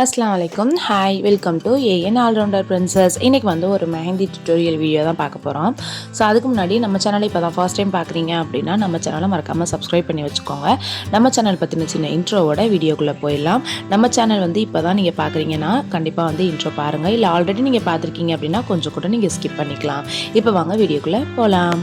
அஸ்லாம் வலைக்கும். Hi welcome to AN allrounder princess இன்றைக்கி வந்து ஒரு மெஹந்தி டியூட்டோரியல் வீடியோ தான் பார்க்க போகிறோம் ஸோ அதுக்கு முன்னாடி நம்ம சேனலை இப்போ தான் ஃபர்ஸ்ட் டைம் பார்க்குறீங்க அப்படின்னா நம்ம சேனலை மறக்காமல் சப்ஸ்கிரைப் பண்ணி வச்சுக்கோங்க. நம்ம சேனல் பற்றின சின்ன இன்ட்ரோவோட வீடியோக்குள்ளே போயிடலாம். நம்ம சேனல் வந்து இப்போ தான் நீங்கள் பார்க்குறீங்கன்னா கண்டிப்பாக வந்து இன்ட்ரோ பாருங்கள் இல்லை ஆல்ரெடி நீங்கள் பார்த்துருக்கீங்க அப்படின்னா கொஞ்சம் கூட நீங்கள் ஸ்கிப் பண்ணிக்கலாம். இப்போ வாங்க வீடியோக்குள்ளே போகலாம்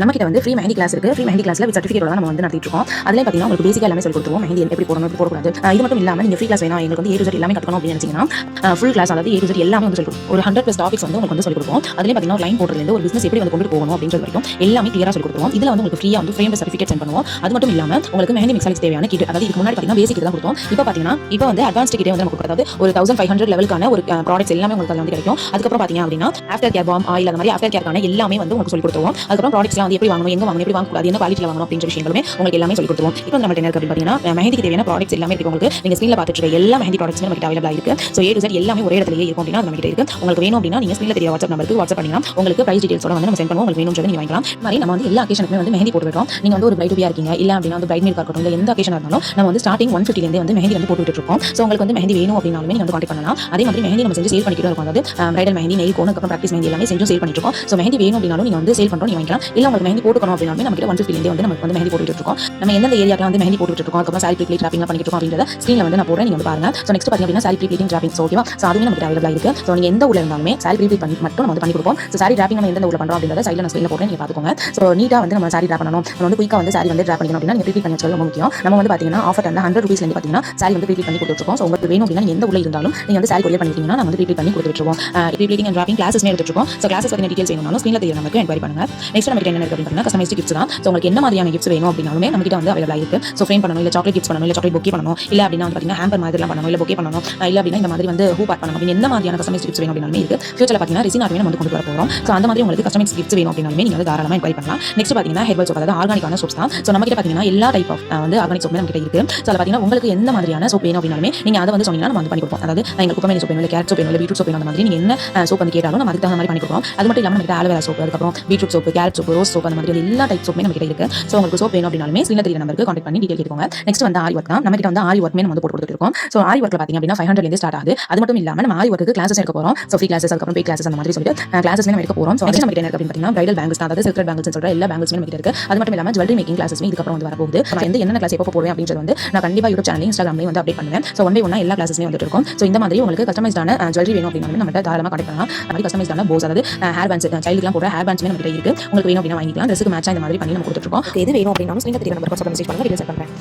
நம்ம கிட்ட வந்து ஃப்ரீ மெஹந்தி கிளாஸ் இருக்கு. ஃப்ரீ மெஹந்தி கிளாஸ்ல வித் சர்டிஃபிகேட் நம்ம வந்து நடத்திட்டு இருக்கோம். அதுல பாத்தீங்கன்னா உங்களுக்கு பேசிக்கா எல்லாமே சொல்லி கொடுத்துருவோம். மெஹந்தி எப்படி போடணும் எப்படி போடக்கூடாது. இது மட்டும் இல்லாம நீங்க ஃப்ரீ கிளாஸ் வேணும் எங்களுக்கு வந்து ஏ டு எல்லாமே கட்டணும் அப்படின்னு நினைச்சீங்கன்னா ஃபுல் கிளாஸ் அதாவது ஏ டு எல்லாமே வந்து சொல்லி ஒரு ஹண்ட்ரட் பிளஸ் டாபிக்ஸ் வந்து உங்களுக்கு வந்து சொல்லி கொடுப்போம். அதுல பாத்தீங்கன்னா ஒரு லைன் போடுறதுல ஒரு பிசினஸ் எப்படி வந்து கொண்டு போகணும் அப்படின்னு வரைக்கும் எல்லாமே கிளியரா சொல்லி கொடுத்துருவோம். இதுல வந்து உங்களுக்கு ஃப்ரீயா வந்து ஃப்ரேம் சர்டிஃபிகேட் சென்ட் பண்ணுவோம். அது மட்டும் இல்லாம உங்களுக்கு மெஹந்தி மிக்ஸாலிஸ் தேவையான கிட் அதாவது இதுக்கு முன்னாடி பாத்தீங்கன்னா பேசிக் தான் கொடுத்தோம். இப்போ பாத்தீங்கன்னா இப்போ வந்து அட்வான்ஸ் கிட்டே வந்து நமக்கு அதாவது ஒரு தௌசண்ட் ஃபைவ் ஹண்ட்ரட் லெவலுக்கான ஒரு ப்ராடக்ட்ஸ் எல்லாமே உங்களுக்கு வந்து கிடைக்கும். அதுக்கப்புறம் பாத்தீங்கன்னா அப்படின்னா ஆஃப்டர் கேர் பாம் ஆயில் அந்த மாதிரி ஆஃப்டர் கேர்க்கான எல்லாமே வந்து உங்களுக்கு சொல்லி கொடுத்துருவோம். அதுக்கப்புறம் ப்ராடக்ட்ஸ்லாம் வந்து எப்படி வாங்கணும்? எங்க வாங்கணும்? எப்படி வாங்கக்கூடாது? என்ன குவாலிட்டியில் வாங்கணும்? அப்படின்ற விஷயங்களுமே உங்களுக்கு எல்லாமே சொல்லி கொடுத்துருவோம். இப்போ நம்ம என்ன இருக்கு பார்த்தீங்கன்னா மெஹந்திக்கு தேவையான ப்ராடக்ட்ஸ் எல்லாமே இருக்கு. உங்களுக்கு நீங்க ஸ்க்ரீனில் பார்த்துட்டு இருக்க எல்லா மெஹந்தி ப்ராடக்ட்ஸுமே நமக்கு அவைலபிள் இருக்கு. ஸோ ஏ டு எல்லாமே ஒரே இடத்துலயே இருக்கும் அப்படின்னா நம்ம கிட்ட இருக்கு. உங்களுக்கு வேணும் அப்படின்னா நீங்க ஸ்க்ரீனில் தெரிய வாட்ஸ்அப் நம்பருக்கு வாட்ஸ்அப் பண்ணிக்கலாம் உங்களுக்கு பிரைஸ் டீடைல்ஸோட வந்து நம்ம சென்ட் பண்ணுவோம். உங்களுக்கு வேணும்ன்றது நீங்க வாங்கலாம் மாதிரி நம்ம வந்து எல்லா அக்கேஷனுக்குமே வந்து மெஹந்தி போட்டு விடுறோம் நீங்க வந்து ஒரு பிரைட் இருக்கீங்க. இல்ல அப்படின்னா வந்து பிரைட் மேக் இருக்கட்டும். இல்லை எந்த அக்கேஷன் இருந்தாலும் நம்ம வந்து ஸ்டார்டிங் ஒன் ஃபிஃப்டிலேருந்து வந்து மெஹந்தி வந்து போட்டு இருக்கோம். ஸோ உங்களுக்கு வந்து மெஹந்தி வேணும் அப்படின்னாலுமே நீங்க வந்து கான்டாக்ட் பண்ணலாம். அதே மாதிரி மெஹந்தி நம்ம செஞ்சு சேல் பண்ணிக்கிட்டு இருக்கோம். அதாவது பிரைடல் மெஹந்தி நெய் கோன் அப்புறம் ப்ராக்டிஸ் மெஹந்தி எல்லாமே செஞ்சு சேல் பண்ணிட்டு இருக்கோம். ஸோ மெஹந்தி வேணும் அப்படின்னாலும் நீங்க வந்து சேல் பண்ணுறோம் நீங்க வாங்கிக்கலாம். இல்ல உங்களுக்கு மெஹந்தி போட்டுக்கணும் அப்படின்னாலுமே நம்ம கிட்ட ஒன் ஃபிஃப்டிலேருந்து வந்து நமக்கு வந்து மெஹந்தி போட்டுட்டு இருக்கோம். நம்ம எந்தெந்த ஏரியாக்கு வந்து மெஹந்தி போட்டுட்டு இருக்கோம் அதுக்கப்புறம் சாரி ப்ளீட் ட்ராப்பிங் பண்ணிட்டு இருக்கோம் அப்படின்றத ஸ்க்ரீனில் வந்து நான் போடுறேன். நீங்க வந்து பாருங்க. ஸோ நெக்ஸ்ட் பார்த்தீங்க அப்படின்னா சாரி ப்ளீட் ட்ராப்பிங் ஸோ ஓகேவா ஸோ அதுவுமே நமக்கு அவைலபிள் இருக்கு. ஸோ நீங்கள் எந்த ஊரில் இருந்தாலுமே சாரி ப்ளீட் பண்ணி மட்டும் நம்ம வந்து பண்ணி கொடுப்போம். ஸோ சாரி ட்ராப்பிங் நம்ம எந்த ஊரில் பண்ணுறோம் அப்படின்றத சைடில் நான் ஸ்க்ரீனில் போடுறேன். நீங்கள் பார்த்துக்கோங்க ஸோ நீட்டாக வந்து நம்ம சாரி ட்ராப் பண்ணணும். நம்ம வந்து குயிக்காக வந்து சாரி வந்து ட்ராப் பண்ணிக்கணும் அப்படின்னா நீங்கள் ப்ளீட் பண்ணி வச்சுக்கிறது ரொம்ப முக்கியம். நம்ம வந்து பார்த்தீங்கன்னா ஆஃபர் வந்து ஹண்ட்ரட் ருபீஸ்லேருந்து பார்த்தீங்கன்னா சாரி வந்து ப்ளீட் பண்ணி கொடுத்துருக்கோம் ஸோ உங்களுக்கு வேணும் அப்படின்னா எந்த ஊரில் இருந்தாலும் நீங்கள் வந்து சாரி கொரியர் பண்ணிட்டீங்கன்னா நம்ம வந்து ப்ளீட் பண்ணி கொடுத்துருவோம் ப்ளீட்டிங் அண்ட் ட்ராப்பிங் கிளாஸஸ்மே எடுத்துருக்கோம் ஸோ கிளாஸஸ் பற்றின டீட்டெயில்ஸ் வேணும்னாலும் ஸ்க்ரீனில் தெரியும் நமக்கு என்கொயரி பண்ணுங்க. நெக்ஸ்ட் நமக்கு என்ன இருக்கு அப்படின்னா கஸ்டமைஸ்ட் கிஃப்ட்ஸ் தான். ஸோ உங்களுக்கு என்ன மாதிரியான கிஃப்ட்ஸ் வேணும் அப்படின்னாலுமே நம்மகிட்ட வந்து அவைலபிளாக இருக்கு ஸோ ஃப்ரேம் பண்ணணும் இல்லை சாக்லேட் கிஃப்ட்ஸ் பண்ணணும் இல்லை சாக்லேட் புக்கே பண்ணணும் இல்லை அப்படின்னா வந்து பார்த்தீங்கன்னா ஹேம்பர் மாதிரிலாம் பண்ணணும் இல்லை புக்கே பண்ணணும் இல்லை அப்படின்னா இந்த மாதிரி வந்து ஹூ பார்ட் பண்ணணும் அப்படின்னு எந்த மாதிரியான கஸ்டமைஸ் கிஃப்ட்ஸ் வேணும் அப்படின்னாலுமே இருக்கு. ஃபியூச்சரில் பார்த்தீங்கன்னா ரெசின் ஆர்மே நம்ம வந்து கொண்டு வர போகிறோம் ஸோ அந்த மாதிரி உங்களுக்கு கஸ்டமைஸ் கிஃப்ட்ஸ் வேணும் அப்படின்னாலுமே நீங்கள் வந்து தாராளமாக என்கொயரி பண்ணலாம். நெக்ஸ்ட் பார்த்தீங்கன்னா ஹெர்பல் சோப் அதாவது ஆர்கானிக்கான சோப்ஸ் தான். ஸோ நம்ம கிட்ட பார்த்தீங்கன்னா எல்லா டைப் ஆஃப் வந்து ஆர்கானிக் சோப் நம்ம கிட்ட இருக்கு. ஸோ அதில் பார்த்தீங்கன்னா உங்களுக்கு எந்த மாதிரியான சோப் வேணும் அப்படின்னாலுமே நீங்கள் அதை வந்து சொன்னீங்கன்னா நம்ம வந்து பண்ணி கொடுப்போம். அதாவது எங்களுக்கு குப்பமேனி சோப் வேணும் இல்லை கேரட் சோப் வேணும் இல்லை பீட்ரூட் சோப் வேணும் அந்த மாதிரி நீங்கள் என்ன சோப் வந்து கேட்டாலும் நம்ம அதுக்கு தகுந்த மாதிரி பண்ணி கொடுப்போம். அது மட்டும் இல்லாமல் நம்ம ஆலோவேரா சோப் அதுக்கப்புறம் beetroot soap carrot soap rose soap அந்த மாதிரி எல்லா டைப் சோப்புமே நம்ம கிட்ட இருக்கு. ஸோ உங்களுக்கு சோப் வேணும் அப்படின்னாலுமே ஸ்க்ரீனில் தெரிய நம்பருக்கு கான்டாக்ட் பண்ணி டீடைல் கேட்டுக்கோங்க. நெக்ஸ்ட் வந்து ஆரி ஒர்க் தான். நம்ம கிட்ட வந்து ஆரி ஒர்க்மே நம்ம வந்து போட்டு கொடுத்துருக்கோம் ஸோ ஆரி ஒர்க்கில் பார்த்தீங்க அப்படின்னா ஃபைவ் ஹண்ட்ரட்லேருந்து ஸ்டார்ட் ஆகுது. அது மட்டும் இல்லாமல் நம்ம ஆரி ஒர்க்கு கிளாஸஸ் எடுக்க போகிறோம் ஸோ ஃப்ரீ கிளாஸஸ் அதுக்கப்புறம் பே கிளாஸஸ் அந்த மாதிரி சொல்லிட்டு கிளாஸஸ் நம்ம எடுக்க போகிறோம் ஸோ நெக்ஸ்ட் நம்ம கிட்ட என்ன அப்படின்னு பார்த்தீங்கன்னா பிரைடல் பேங்கிள்ஸ் அதாவது சில்க் பேங்கிள்ஸ் சொல்கிற எல்லா பேங்கிள்ஸுமே நம்ம கிட்ட இருக்கு. அது மட்டும் இல்லாமல் ஜுவல்லரி மேக்கிங் கிளாஸஸ்மே இதுக்கப்புறம் வந்து வரப்போகுது. நான் வந்து என்ன கிளாஸ் எப்போ போடுவேன் அப்படின்றது வந்து நான் கண்டிப்பாக யூடியூப் சேனல் இன்ஸ்டாகிராம்லேயும் வந்து அப்டேட் பண்ணுவேன். ஸோ ஒன் பை ஒன்னா எல்லா கிளாஸஸ்மே வந்துட்டு இருக்கும். ஸோ இந்த மாதிரி உங்களுக்கு கஸ்டமைஸ்டான ஜுவல்லரி வேணும் அப்படின்னா நம்ம தாராளமாக கான்டெக்ட் பண்ணலாம். அந்த மாதிரி கஸ்டமைஸ்டான போஸ் அதாவது ஹேர் பேண்ட்ஸ் சைல்டுக்குலாம் போடுற ஹேர் பேண்ட்ஸ்மே நம்ம கிட்ட இருக்கு. உங்களுக்கு வேணும் அப்படின்னா வாங்கிக்கலாம். ட்ரெஸ்க்கு மேட்சாக இந்த மாதிரி பண்ணி நம்ம கொடுத்துருக்கோம் Okay, இது வேணும் அப்படின்னா ஸ்க்ரீனில் தெரிய நம்பர் மெசேஜ் பண்ணுங்கள் டீடைல்ஸ் பண்ணுறேன்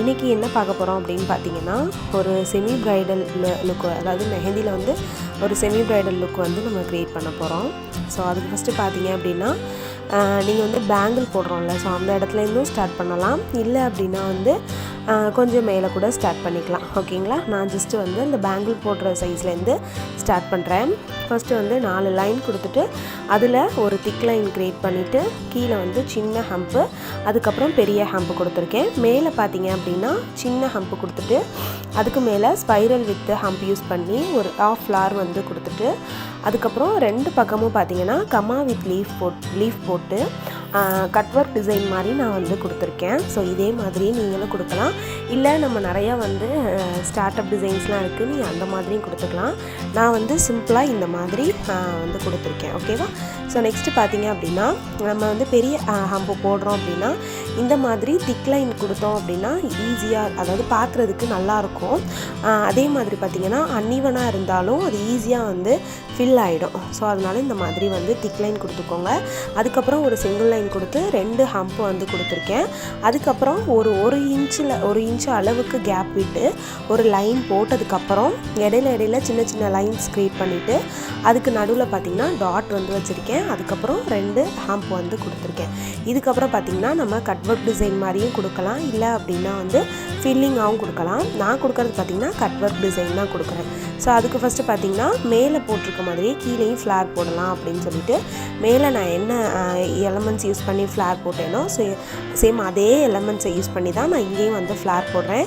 இன்றைக்கி இன்னைக்கு என்ன பார்க்க போகிறோம் அப்படின்னு பார்த்தீங்கன்னா ஒரு செமி பிரைடல் லுக் அதாவது மெஹந்தியில் வந்து ஒரு செமி பிரைடல் லுக் வந்து நம்ம க்ரியேட் பண்ண போகிறோம் ஸோ அதுக்கு ஃபஸ்ட்டு பார்த்தீங்க அப்படின்னா நீங்கள் வந்து பேங்கிள் போடுறோம்ல. ஸோ அந்த இடத்துலேருந்தும் ஸ்டார்ட் பண்ணலாம். இல்லை அப்படின்னா வந்து கொஞ்சம் மேலே கூட ஸ்டார்ட் பண்ணிக்கலாம். ஓகேங்களா நான் ஜஸ்ட்டு வந்து இந்த பேங்கிள் போடுற சைஸ்லேருந்து ஸ்டார்ட் பண்ணுறேன் ஃபஸ்ட்டு வந்து நாலு லைன் கொடுத்துட்டு அதில் ஒரு திக் லைன் க்ரியேட் பண்ணிவிட்டு கீழே வந்து சின்ன ஹம்ப்பு அதுக்கப்புறம் பெரிய ஹம்ப்பு கொடுத்துருக்கேன். மேலே பார்த்தீங்க அப்படின்னா சின்ன ஹம்ப்பு கொடுத்துட்டு அதுக்கு மேலே ஸ்பைரல் வித் ஹம்ப் யூஸ் பண்ணி ஒரு ஆஃப் ஃப்ளார் வந்து கொடுத்துட்டு அதுக்கப்புறம் ரெண்டு பக்கமும் பார்த்தீங்கன்னா கமா வித் லீஃப் போட் லீஃப் போட்டு கட் ஒர்க் டிசைன் மாதிரி நான் வந்து கொடுத்துருக்கேன். ஸோ இதே மாதிரி நீங்களும் கொடுக்கலாம். இல்லை நம்ம நிறையா வந்து ஸ்டார்ட் அப் டிசைன்ஸ்லாம் இருக்குது நீங்கள் அந்த மாதிரியும் கொடுத்துக்கலாம். நான் வந்து சிம்பிளாக இந்த மாதிரி வந்து கொடுத்துருக்கேன். ஓகேவா ஸோ நெக்ஸ்ட்டு பார்த்தீங்க அப்படின்னா நம்ம வந்து பெரிய ஹம்பு போடுறோம் அப்படின்னா இந்த மாதிரி திக் லைன் கொடுத்தோம் அப்படின்னா ஈஸியாக அதாவது பார்க்குறதுக்கு நல்லாயிருக்கும் அதே மாதிரி பார்த்திங்கன்னா அன்னிவனாக இருந்தாலும் அது ஈஸியாக வந்து ஃபில் ஆகிடும் ஸோ அதனால் இந்த மாதிரி வந்து திக் லைன் கொடுத்துக்கோங்க. அதுக்கப்புறம் ஒரு சிங்கிள் லைன் கொடுத்து ரெண்டு ஹம்ப் வந்து கொடுத்துருக்கேன். அதுக்கப்புறம் ஒரு ஒரு இன்ச்சில் ஒரு இன்ச் அளவுக்கு கேப் விட்டு ஒரு லைன் போட்டதுக்கப்புறம் இடையில இடையில சின்ன சின்ன லைன்ஸ் க்ரியேட் பண்ணிவிட்டு அதுக்கு நடுவில் பார்த்தீங்கன்னா டாட் வந்து வச்சுருக்கேன். அதுக்கப்புறம் ரெண்டு ஹம்ப் வந்து கொடுத்துருக்கேன். இதுக்கப்புறம் பார்த்திங்கன்னா நம்ம கட் ஒர்க் டிசைன் மாதிரியும் கொடுக்கலாம். இல்லை அப்படின்னா வந்து ஃபில்லிங்காகவும் கொடுக்கலாம். நான் கொடுக்குறது பார்த்தீங்கன்னா கட் ஒர்க் டிசைன் தான் கொடுக்குறேன். ஸோ அதுக்கு ஃபஸ்ட்டு பார்த்தீங்கன்னா மேலே போட்டிருக்க மாதிரியே கீழேயும் ஃப்ளார் போடலாம் அப்படின்னு சொல்லிட்டு மேலே நான் என்ன எலமெண்ட்ஸ் யூஸ் பண்ணி ஃப்ளார் போட்டேனோ ஸோ சேம் அதே எலமெண்ட்ஸை யூஸ் பண்ணி தான் நான் இங்கேயும் வந்து ஃப்ளார் போடுறேன்.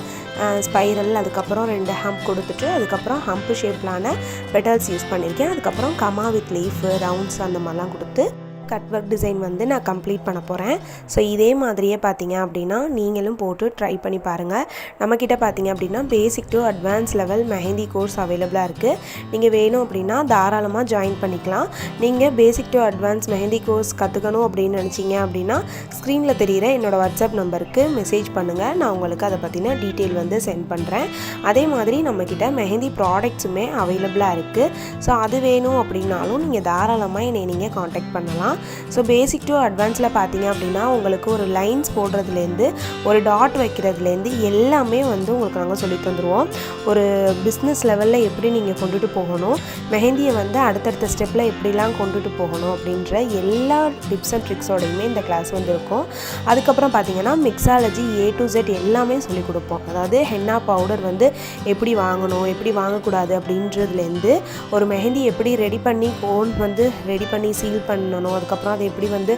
ஸ்பைரல் அதுக்கப்புறம் ரெண்டு ஹம்ப் கொடுத்துட்டு அதுக்கப்புறம் ஹம்ப் ஷேப்லான பெட்டல்ஸ் யூஸ் பண்ணியிருக்கேன். அதுக்கப்புறம் கமா வித் லீஃப் ரவுண்ட்ஸ் அந்த மாதிரிலாம் கொடுத்து கட் ஒர்க் டிசைன் வந்து நான் கம்ப்ளீட் பண்ண போகிறேன் ஸோ இதே மாதிரியே பார்த்தீங்க அப்படின்னா நீங்களும் போட்டு ட்ரை பண்ணி பாருங்கள் நம்மக்கிட்ட பார்த்தீங்க அப்படின்னா basic to advance level mehndi course அவைலபிளாக இருக்குது நீங்கள் வேணும் அப்படின்னா தாராளமாக ஜாயின் பண்ணிக்கலாம். நீங்கள் basic to advance mehndi course கற்றுக்கணும் அப்படின்னு நினச்சிங்க அப்படின்னா ஸ்க்ரீனில் தெரிகிற என்னோடய வாட்ஸ்அப் நம்பருக்கு மெசேஜ் பண்ணுங்கள் நான் உங்களுக்கு அதை பற்றின டீட்டெயில் வந்து சென்ட் பண்ணுறேன் அதே மாதிரி நம்மக்கிட்ட மெஹந்தி ப்ராடக்ட்ஸுமே அவைலபிளாக இருக்குது ஸோ அது வேணும் அப்படின்னாலும் நீங்கள் தாராளமாக என்னை நீங்கள் காண்டாக்ட் பண்ணலாம். ஸோ பேசிக் டு அட்வான்ஸில் பார்த்தீங்க அப்படின்னா உங்களுக்கு ஒரு லைன்ஸ் போடுறதுலேருந்து ஒரு டாட் வைக்கிறதுலேருந்து எல்லாமே வந்து உங்களுக்கு நாங்கள் சொல்லி தந்துடுவோம் ஒரு பிஸ்னஸ் லெவலில் எப்படி நீங்கள் கொண்டுட்டு போகணும் மெஹந்தியை வந்து அடுத்தடுத்த ஸ்டெப்பில் எப்படிலாம் கொண்டுட்டு போகணும் அப்படின்ற எல்லா டிப்ஸ் அண்ட் ட்ரிக்ஸோடையுமே இந்த கிளாஸ் வந்து இருக்கும் அதுக்கப்புறம் பார்த்தீங்கன்னா மிக்ஸாலஜி ஏ டு ஜெட் எல்லாமே சொல்லிக் கொடுப்போம். அதாவது ஹென்னா பவுடர் வந்து எப்படி வாங்கணும் எப்படி வாங்கக்கூடாது அப்படின்றதுலேருந்து ஒரு மெஹந்தி எப்படி ரெடி பண்ணி கோன் வந்து ரெடி பண்ணி சீல் பண்ணணும் அதுக்கப்புறம் அதை எப்படி வந்து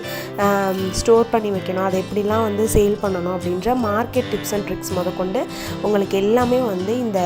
ஸ்டோர் பண்ணி வைக்கணும் அதை எப்படிலாம் வந்து சேல் பண்ணணும் அப்படின்ற மார்க்கெட் டிப்ஸ் அண்ட் ட்ரிக்ஸ் முதற்கொண்டு உங்களுக்கு எல்லாமே வந்து இந்த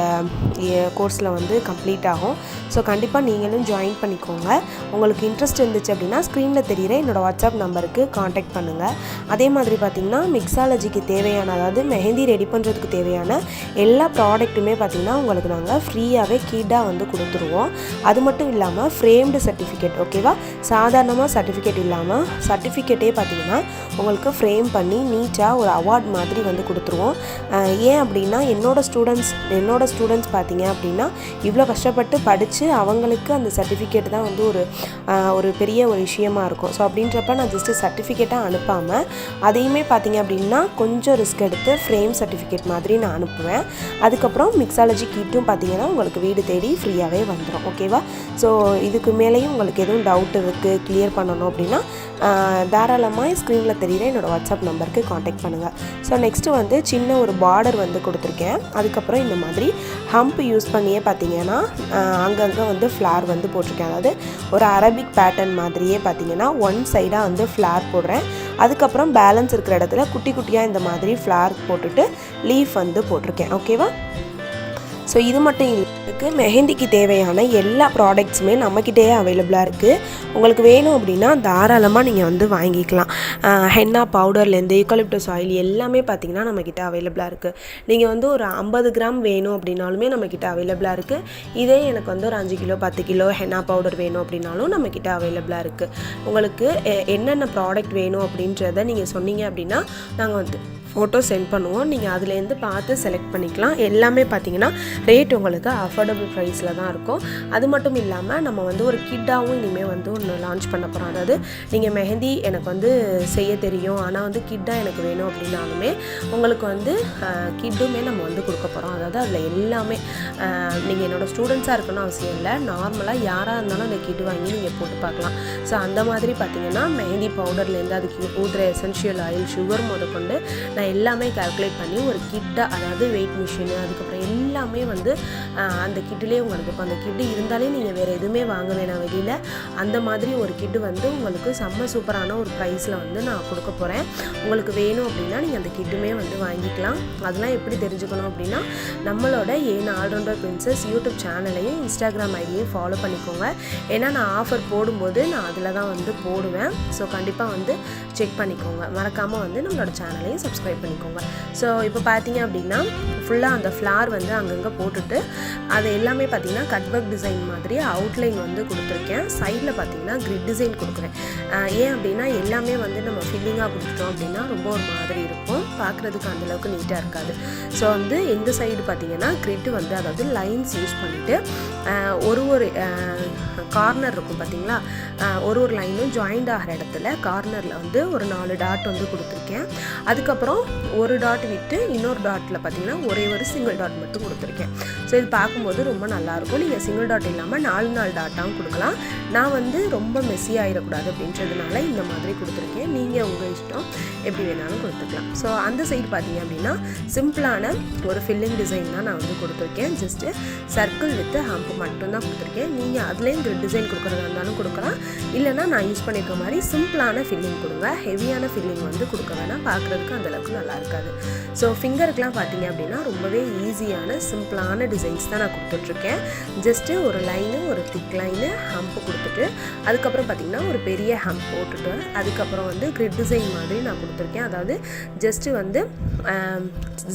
கோர்ஸில் வந்து கம்ப்ளீட் ஆகும். ஸோ கண்டிப்பாக நீங்களும் ஜாயின் பண்ணிக்கோங்க. உங்களுக்கு இன்ட்ரெஸ்ட் இருந்துச்சு அப்படின்னா ஸ்க்ரீனில் தெரிகிற என்னோடய வாட்ஸ்அப் நம்பருக்கு காண்டாக்ட் பண்ணுங்கள் அதே மாதிரி பார்த்திங்கன்னா மிக்ஸாலஜிக்கு தேவையான அதாவது மெஹந்தி ரெடி பண்ணுறதுக்கு தேவையான எல்லா ப்ராடக்ட்டுமே பார்த்திங்கன்னா உங்களுக்கு நாங்கள் ஃப்ரீயாகவே கீட்டாக வந்து கொடுத்துருவோம். அது மட்டும் இல்லாமல் ஃப்ரேம்டு சர்டிஃபிகேட் ஓகேவா சாதாரணமாக சர்டிஃபிகேட் இல்லாமல் சர்டிஃபிகேட்டே பார்த்திங்கன்னா உங்களுக்கு ஃப்ரேம் பண்ணி நீட்டாக ஒரு அவார்ட் மாதிரி வந்து கொடுத்துருவோம். ஏன் அப்படின்னா என்னோடய ஸ்டூடெண்ட்ஸ் என்னோடய ஸ்டூடெண்ட்ஸ் பார்த்தீங்க அப்படின்னா இவ்வளோ கஷ்டப்பட்டு படித்து அவங்களுக்கு அந்த சர்டிஃபிகேட் தான் வந்து ஒரு ஒரு பெரிய ஒரு விஷயமா இருக்கும். ஸோ அப்படின்றப்ப நான் ஜஸ்ட்டு சர்டிஃபிகேட்டாக அனுப்பாமல் அதையுமே பார்த்தீங்க அப்படின்னா கொஞ்சம் ரிஸ்க் எடுத்து ஃப்ரேம் சர்டிஃபிகேட் மாதிரி நான் அனுப்புவேன். அதுக்கப்புறம் மிக்ஸாலஜி கிட்டும் பார்த்தீங்கன்னா உங்களுக்கு வீடு தேடி ஃப்ரீயாகவே வந்துடும் ஓகேவா ஸோ இதுக்கு மேலேயும் உங்களுக்கு எதுவும் டவுட் இருக்குது கிளியர் பண்ணணும் அப்படின்னா தாராளமாக ஸ்க்ரீனில் தெரிகிற என்னோடய வாட்ஸ்அப் நம்பருக்கு காண்டாக்ட் பண்ணுங்கள் ஸோ நெக்ஸ்ட்டு வந்து சின்ன ஒரு பார்டர் வந்து கொடுத்துருக்கேன். அதுக்கப்புறம் இந்த மாதிரி ஹம்ப் யூஸ் பண்ணியே பார்த்தீங்கன்னா அங்கங்கே வந்து ஃப்ளார் வந்து போட்டிருக்கேன். அதாவது ஒரு அரபிக் பேட்டர்ன் மாதிரியே பார்த்தீங்கன்னா ஒன் சைடாக வந்து ஃப்ளார் போடுறேன். அதுக்கப்புறம் பேலன்ஸ் இருக்கிற இடத்துல குட்டி குட்டியாக இந்த மாதிரி ஃப்ளார் போட்டுட்டு லீஃப் வந்து போட்டிருக்கேன். ஓகேவா ஸோ இது மட்டும் இல்லை இருக்கு. மெஹந்திக்கு தேவையான எல்லா ப்ராடக்ட்ஸுமே நம்மக்கிட்டே அவைலபிளாக இருக்குது உங்களுக்கு வேணும் அப்படின்னா தாராளமாக நீங்கள் வந்து வாங்கிக்கலாம். ஹென்னா பவுடர்லேருந்து யூக்கலிப்டஸ் ஆயில் எல்லாமே பார்த்தீங்கன்னா நம்மக்கிட்ட அவைலபிளாக இருக்குது நீங்கள் வந்து ஒரு ஐம்பது கிராம் வேணும் அப்படின்னாலுமே நம்மக்கிட்ட அவைலபிளாக இருக்குது இதே எனக்கு வந்து ஒரு அஞ்சு கிலோ பத்து கிலோ ஹென்னா பவுடர் வேணும் அப்படின்னாலும் நம்மக்கிட்ட அவைலபிளாக இருக்குது உங்களுக்கு எ- என்னென்ன ப்ராடக்ட் வேணும் அப்படின்றத நீங்கள் சொன்னீங்க அப்படின்னா நாங்கள் வந்து ஃபோட்டோ சென்ட் பண்ணுவோம். நீங்கள் அதுலேருந்து பார்த்து செலக்ட் பண்ணிக்கலாம். எல்லாமே பார்த்தீங்கன்னா ரேட் உங்களுக்கு அஃபோர்டபுள் ப்ரைஸில் தான் இருக்கும். அது மட்டும் இல்லாமல் நம்ம வந்து ஒரு கிட்டாகவும் இனிமேல் வந்து ஒன்று லான்ச் பண்ண போகிறோம் அதாவது நீங்கள் மெஹந்தி எனக்கு வந்து செய்ய தெரியும். ஆனால் வந்து கிட்டாக எனக்கு வேணும் அப்படின்னாலுமே உங்களுக்கு வந்து கிட்டுமே நம்ம வந்து கொடுக்க போகிறோம் அதாவது அதில் எல்லாமே நீங்கள் என்னோட ஸ்டூடெண்ட்ஸாக இருக்கணும்னு அவசியம் இல்லை. நார்மலாக யாராக இருந்தாலும் அந்த கிட்டு வாங்கி நீங்கள் போட்டு பார்க்கலாம். ஸோ அந்த மாதிரி பார்த்தீங்கன்னா மெஹந்தி பவுடர்லேருந்து அதுக்கு ஊதுற எசென்ஷியல் ஆயில் சுகர் முதற்கொண்டு நான் எல்லாமே கால்குலேட் பண்ணி ஒரு கிட்டாக அதாவது வெயிட் மிஷினு அதுக்கப்புறம் எல்லாமே வந்து அந்த கிட்லேயே உங்களுக்கு இருக்கும் அந்த கிட்டு இருந்தாலே நீங்கள் வேறு எதுவுமே வாங்க வேணாம் வெளியில். அந்த மாதிரி ஒரு கிட்டு வந்து உங்களுக்கு செம்ம சூப்பரான ஒரு ப்ரைஸில் வந்து நான் கொடுக்க போகிறேன் உங்களுக்கு வேணும் அப்படின்னா நீங்கள் அந்த கிட்டுமே வந்து வாங்கிக்கலாம். அதெல்லாம் எப்படி தெரிஞ்சுக்கணும் அப்படின்னா நம்மளோட ஏன் ஆல்ரவுண்டர் பிரின்சஸ் யூடியூப் சேனலையும் இன்ஸ்டாகிராம் ஐடியையும் ஃபாலோ பண்ணிக்கோங்க. ஏன்னா நான் ஆஃபர் போடும்போது நான் அதில் தான் வந்து போடுவேன். ஸோ கண்டிப்பாக வந்து செக் பண்ணிக்கோங்க. மறக்காமல் வந்து நம்மளோட சேனலையும் சப்ஸ்கிரைப் பண்ணிக்கோங்க. ஸோ இப்போ பார்த்தீங்க அப்படின்னா ஃபுல்லாக அந்த ஃப்ளார் வந்து அங்கங்கே போட்டுட்டு அது எல்லாமே பார்த்தீங்கன்னா கட்வர்க் டிசைன் மாதிரி அவுட்லைன் வந்து கொடுத்துருக்கேன். சைடில் பார்த்தீங்கன்னா கிரிட் டிசைன் கொடுக்குறேன். ஏன் அப்படின்னா எல்லாமே வந்து நம்ம ஃபில்லிங்காக கொடுத்துட்டோம் அப்படின்னா ரொம்ப ஒரு மாதிரி இருக்கும். பார்க்குறதுக்கு அந்தளவுக்கு நீட்டாக இருக்காது. ஸோ வந்து இந்த சைடு பார்த்தீங்கன்னா கிரிட்டு வந்து அதாவது லைன்ஸ் யூஸ் பண்ணிவிட்டு ஒரு ஒரு கார்னர் இருக்கும் பார்த்தீங்களா? ஒரு ஒரு லைனும் ஜாயிண்ட் ஆகிற இடத்துல கார்னரில் வந்து ஒரு நாலு டாட் வந்து கொடுத்துருக்கேன். அதுக்கப்புறம் ஒரு டாட் விட்டு இன்னொரு டாட்டில் பார்த்தீங்கன்னா ஒரே ஒரு சிங்கிள் டாட் மட்டும் கொடுத்துருக்கேன். ஸோ இது பார்க்கும்போது ரொம்ப நல்லாயிருக்கும் நீங்கள் சிங்கிள் டாட் இல்லாமல் நாலு நாலு டாட்டாகவும் கொடுக்கலாம். நான் வந்து ரொம்ப மெஸ்ஸி ஆகிடக்கூடாது அப்படின்றதுனால இந்த மாதிரி கொடுத்துருக்கேன். நீங்கள் உங்கள் இஷ்டம் எப்படி வேணாலும் கொடுத்துக்கலாம். ஸோ அந்த சைடு பார்த்தீங்க அப்படின்னா சிம்பிளான ஒரு ஃபில்லிங் டிசைன் தான் நான் வந்து கொடுத்துருக்கேன். ஜஸ்ட்டு சர்க்கிள் வித் ஹம்ப் மட்டும்தான் கொடுத்துருக்கேன். நீங்கள் அதுலேயும் டிசைன் கொடுக்குறதா இருந்தாலும் கொடுக்கலாம். இல்லைனா நான் யூஸ் பண்ணியிருக்க மாதிரி சிம்பிளான ஃபில்லிங் கொடுங்க. ஹெவியான ஃபில்லிங் வந்து கொடுக்க வேணாம். பார்க்குறதுக்கு அந்தளவுக்கு நல்லா இருக்காது. ஸோ ஃபிங்கருக்குலாம் பார்த்தீங்க அப்படின்னா ரொம்பவே ஈஸியான சிம்பிளான டிசைன்ஸ் தான் நான் கொடுத்துட்ருக்கேன். ஜஸ்ட்டு ஒரு லைனு ஒரு திக் லைனு ஹம்ப் கொடுத்துட்டு அதுக்கப்புறம் பார்த்தீங்கன்னா ஒரு பெரிய ஹம்ப் போட்டுட்டு அதுக்கப்புறம் வந்து கிரிட் டிசைன் மாதிரி நான் கொடுத்துருக்கேன். அதாவது ஜஸ்ட்டு வந்து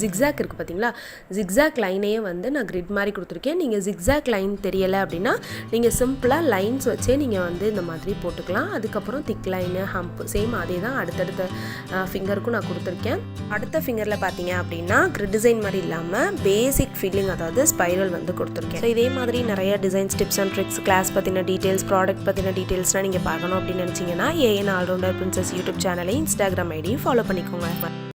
ஜிக்ஸாக் இருக்குது பார்த்தீங்களா ஜிக்ஸாக் லைனையே வந்து நான் கிரிட் மாதிரி கொடுத்துருக்கேன். நீங்கள் ஜிக்ஸாக் லைன் தெரியலை அப்படின்னா நீங்கள் சிம்பிளாக லைன்ஸ் வச்சே நீங்கள் வந்து இந்த மாதிரி போட்டுக்கலாம். அதுக்கப்புறம் திக் லைனு ஹம்ப் சேம் அதே தான் அடுத்தடுத்த ஃபிங்கருக்கும் நான் கொடுத்துருக்கேன். அடுத்த ஃபிங்கரில் பார்த்தீங்க அப்படின்னா கிரிட் டிசைன் மாதிரி இல்லாமல் பேசிக் ஃபீலிங் அதாவது ஸ்பைரல் வந்து கொடுத்துருக்கேன். ஸோ இதே மாதிரி நிறைய designs tips and tricks class பற்றின டீட்டெயில்ஸ் ப்ராடக்ட் பற்றின டீட்டெயில்ஸ்லாம் நீங்கள் பார்க்கணும் அப்படின்னு நினச்சிங்கன்னா ஏஎன் ஆல்ரவுண்டர் பிரின்சஸ் யூடியூப் சேனலை இன்ஸ்டாகிராம் ஐடியும் ஃபாலோ பண்ணிக்கோங்க.